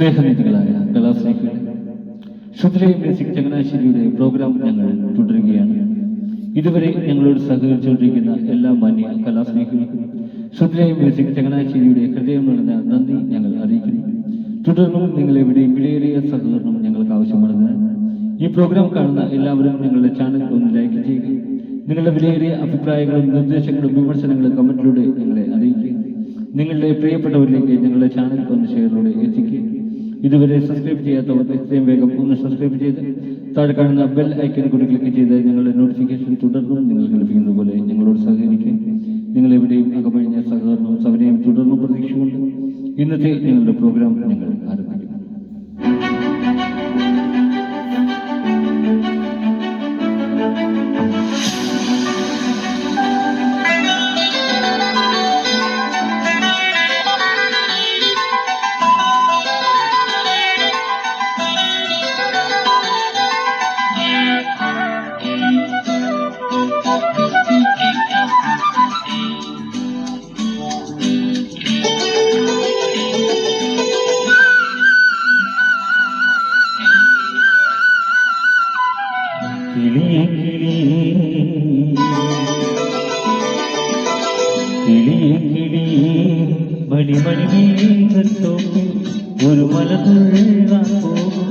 സ്നേഹനിധികളായ കലാസ്നേഹികളെ ശുദ്രയ music ചങ്ങനാശ്ശേരിയുടെ programme ഞങ്ങൾ തുടരുകയാണ്. ഇതുവരെ ഞങ്ങളോട് സഹകരിച്ചുകൊണ്ടിരിക്കുന്ന എല്ലാ മാന്യ കലാസ്നേഹികൾക്കും ശുദ്രയ മ്യൂസിക് ചങ്ങനാശ്ശേരിയുടെ ഹൃദയം നിറഞ്ഞ നന്ദി ഞങ്ങൾ അറിയിക്കുന്നു. തുടർന്നും നിങ്ങൾ എവിടെയും വിലയേറിയ സഹകരണം ഞങ്ങൾക്ക് ആവശ്യമാണെന്ന്. ഈ പ്രോഗ്രാം കാണുന്ന എല്ലാവരും ഞങ്ങളുടെ ചാനൽ ഒന്ന് ലൈക്ക് ചെയ്യുക. നിങ്ങളുടെ വിലയേറിയ അഭിപ്രായങ്ങളും നിർദ്ദേശങ്ങളും വിമർശനങ്ങളും കമന്റിലൂടെ ഞങ്ങളെ അറിയിക്കുക. നിങ്ങളുടെ പ്രിയപ്പെട്ടവരിലേക്ക് ഞങ്ങളുടെ ചാനൽ ഒന്ന് ഷെയറിലൂടെ എത്തിക്കുക. ഇതുവരെ സബ്സ്ക്രൈബ് ചെയ്യാത്തവർ എത്രയും വേഗം ഒന്ന് സബ്സ്ക്രൈബ് ചെയ്ത് താഴെ കാണുന്ന ബെൽ ഐക്കൺ കൂടി ക്ലിക്ക് ചെയ്ത് ഞങ്ങളുടെ നോട്ടിഫിക്കേഷൻ തുടർന്നും നിങ്ങൾക്ക് ലഭിക്കുന്നത് പോലെ ഞങ്ങളോട് സഹകരിക്കുക നിങ്ങൾ എവിടെയും അകമഴിഞ്ഞ സഹകരണവും സവനയും തുടർന്നും പ്രതീക്ഷിച്ചുകൊണ്ട് ഇന്നത്തെ ഞങ്ങളുടെ പ്രോഗ്രാം ഞങ്ങൾ ആരംഭിക്കുന്നു കിളിയേ മണി മണി വീരത്തോപ്പിൽ ഒരു മലതുള്ളാൻ പോകും.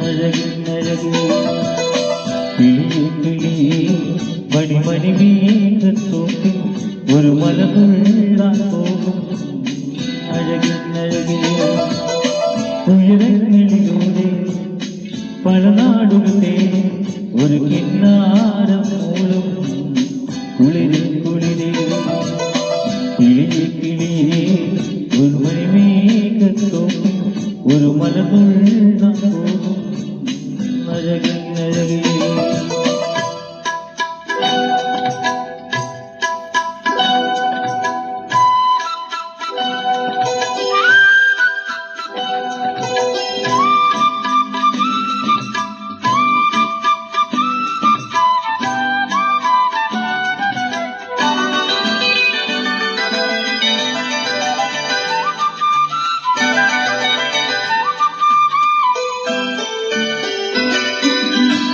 അഴകിൻ ഒരു മലതുള്ളാൻ പോകും. അഴകിൻ അഴകി ഉയരങ്ങളിലൂടെ പല നാടുകളെ അഴകിൻ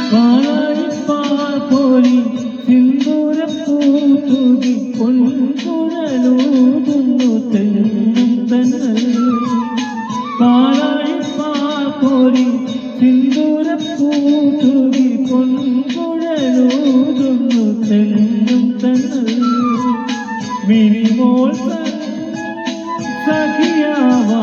അഴകേ പാളാരിപ്പാർപ്പോലി സിന്ദൂരപ്പൂത്തുകി പൊൻകുഴലൂതുന്നു തന്നൽ പാളാരിപ്പാർപ്പോലി സിന്ദൂരപ്പൂത്തുകി പൊൻകുഴലൂതുന്നു തെങ്ങും തന്നൽ മിനിമോൾ സഖിയാവാ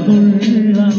ഒരു മലമുള്ളാൻ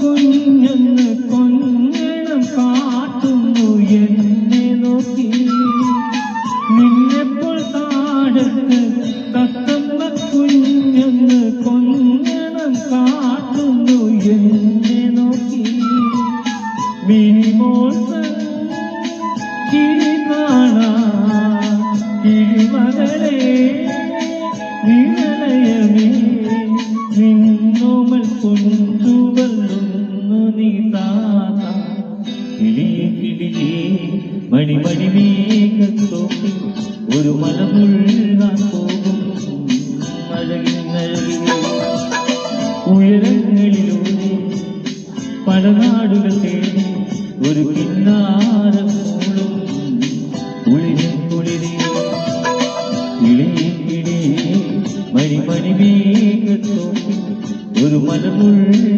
കുഞ്ഞെന്ന് കൊഞ്ഞണം കാട്ടുന്നു എന്നെ നോക്കി. നിന്നെപ്പോൾ താടത്ത് തത്തമ്മ കുഞ്ഞെന്ന് കൊഞ്ഞണം കാട്ടുന്നു എന്നെ നോക്കി. മിനിമോൾ കിഴി കാണാ കിഴിമകളെ നിലയമേ മലനാടുകൾ തേടി ഒരു കിന്നാരം മൂളും കുളിരെ കുളിരെ കിളിയെ മണിമണി മേഘത്തോപ്പിൽ ഒരു മലമുള്ളാൻ